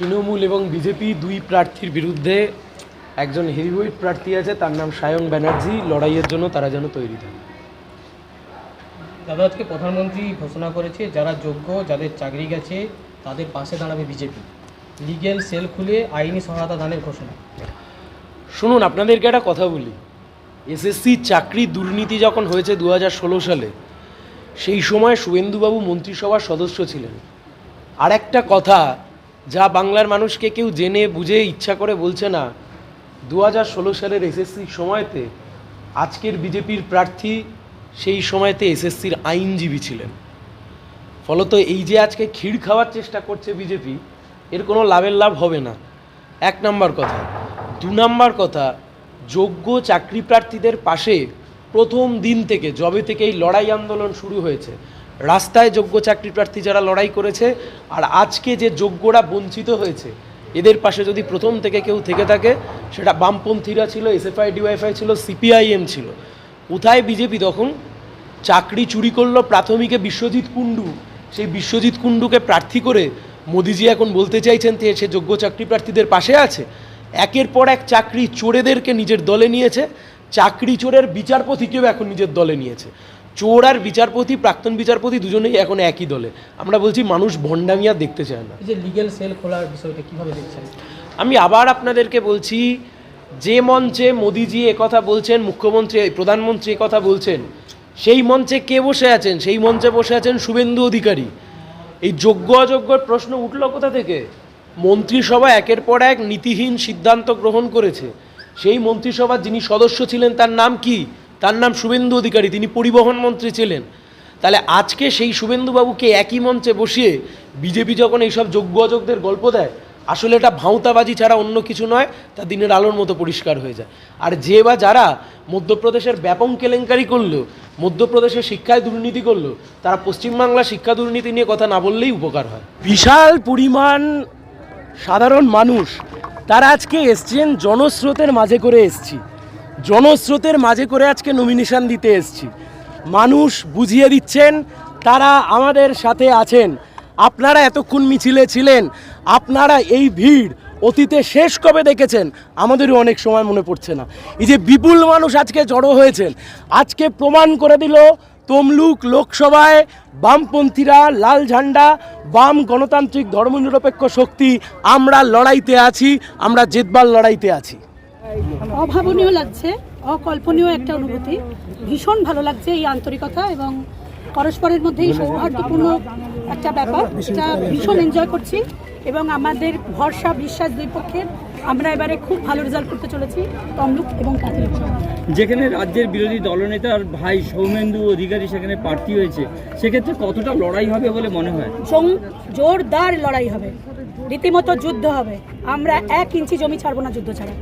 তৃণমূল এবং বিজেপি দুই প্রার্থীর বিরুদ্ধে একজন হেভিওয়েট প্রার্থী আছে তার নাম সায়ন ব্যানার্জি। লড়াইয়ের জন্য তারা যেন তৈরি থাকে। দাদা আজকে প্রধানমন্ত্রী ঘোষণা করেছে যারা যোগ্য যাদের চাকরি গেছে তাদের পাশে দাঁড়াবে বিজেপি। লিগেল সেল খুলে আইনি সহায়তা দানের ঘোষণা। শুনুন আপনাদেরকে একটা কথা বলি। এসএসসি চাকরি দুর্নীতি যখন হয়েছে দু হাজার ষোলো সালে সেই সময় শুভেন্দুবাবু মন্ত্রিসভার সদস্য ছিলেন। আর একটা কথা যা বাংলার মানুষকে কেউ জেনে, বুঝে, ইচ্ছা করে বলছে না দু হাজার ষোলো সালের এসএসসির সময়তে আজকের বিজেপির প্রার্থী সেই সময়তে এসএসসির আইনজীবী ছিলেন। ফলত এই যে আজকে ক্ষীর খাওয়ার চেষ্টা করছে বিজেপি, এর কোনো লাভের লাভ হবে না। এক নাম্বার কথা। দু নাম্বার কথা, যোগ্য চাকরি প্রার্থীদের পাশে প্রথম দিন থেকে জবে থেকে এই লড়াই আন্দোলন শুরু হয়েছে রাস্তায় যোগ্য চাকরি প্রার্থী যারা লড়াই করেছে, আর আজকে যে যোগ্যরা বঞ্চিত হয়েছে, এদের পাশে যদি প্রথম থেকে কেউ থেকে থাকে, সেটা বামপন্থীরা ছিল, এসএফআই, ডিওয়াইফআই ছিল, সিপিআইএম ছিল। কোথায় বিজেপি তখন? চাকরি চুরি করল প্রাথমিকে বিশ্বজিৎ কুণ্ডু। সেই বিশ্বজিৎ কুণ্ডুকে প্রার্থী করে মোদিজি এখন বলতে চাইছেন যে সে যোগ্য চাকরি প্রার্থীদের পাশে আছে। একের পর এক চাকরি চোরেদেরকে নিজের দলে নিয়েছে। চাকরি চোরের বিচারপতিকেও এখন নিজের দলে নিয়েছে। চোর আর বিচারপতি প্রাক্তন বিচারপতি দুজনেই এখন একই দলে। আমরা বলছি মানুষ ভণ্ডামি আর দেখতে চায় না। যে লিগেল সেল খোলার বিষয়টা কীভাবে দেখছেন? আমি আবার আপনাদেরকে বলছি যে মঞ্চে মোদিজি কথা বলছেন মুখ্যমন্ত্রী প্রধানমন্ত্রী কথা বলছেন সেই মঞ্চে কে বসে আছেন? সেই মঞ্চে বসে আছেন শুভেন্দু অধিকারী। এই যোগ্য অযোগ্যর প্রশ্ন উঠল কোথা থেকে? মন্ত্রিসভা একের পর এক নীতিহীন সিদ্ধান্ত গ্রহণ করেছে। সেই মন্ত্রিসভার যিনি সদস্য ছিলেন তার নাম কি? তার নাম শুভেন্দু অধিকারী, তিনি পরিবহন মন্ত্রী ছিলেন। তাহলে আজকে সেই শুভেন্দুবাবুকে একই মঞ্চে বসিয়ে বিজেপি যখন এইসব যোগ্য অযোগ্যদের গল্প দেয়, আসলে এটা ভাঁওতাবাজি ছাড়া অন্য কিছু নয়, তা দিনের আলোর মতো পরিষ্কার হয়ে যায়। আর যে বা যারা মধ্যপ্রদেশের ব্যাপক কেলেঙ্কারি করল, মধ্যপ্রদেশের শিক্ষায় দুর্নীতি করল, তারা পশ্চিমবাংলা শিক্ষা দুর্নীতি নিয়ে কথা না বললেই উপকার হয়। বিশাল পরিমাণ সাধারণ মানুষ, তারা আজকে এসছেন জনস্রোতের মাঝে করে এসছি। জনস্রোতের মাঝে করে আজকে নমিনেশন দিতে এসছি। মানুষ বুঝিয়ে দিচ্ছেন, তারা আমাদের সাথে আছেন। আপনারা এতক্ষণ মিছিলে ছিলেন, আপনারা এই ভিড় অতীতে শেষ কবে দেখেছেন? আমাদেরও অনেক সময় মনে পড়ছে না। এই যে বিপুল মানুষ আজকে জড়ো হয়েছেন, আজকে প্রমাণ করে দিল তমলুক লোকসভায় বামপন্থীরা লাল ঝান্ডা, বাম গণতান্ত্রিক ধর্মনিরপেক্ষ শক্তি, আমরা লড়াইতে আছি, আমরা জেতবার লড়াইতে আছি। অভাবনীয় লাগছে অকল্পনীয় একটা অনুভূতি। ভীষণ ভালো লাগছে এই আন্তরিকতা এবং পরস্পরের মধ্যে এই সৌহার্দ্যপূর্ণ একটা ব্যাপার এটা ভীষণ এনজয় করছি এবং আমাদের ভরসা বিশ্বাস দুই পক্ষের আমরা এবারে খুব ভালো রেজাল্ট করতে চলেছি তমলুক এবং কাতিলুক যেখানে রাজ্যের বিরোধী দলনেতার ভাই সৌমেন্দু অধিকারী সেখানে প্রার্থী হয়েছে সেক্ষেত্রে কতটা লড়াই হবে বলে মনে হয়? জোরদার লড়াই হবে। রীতিমতো যুদ্ধ হবে। আমরা এক ইঞ্চি জমি ছাড়বো না যুদ্ধ ছাড়া।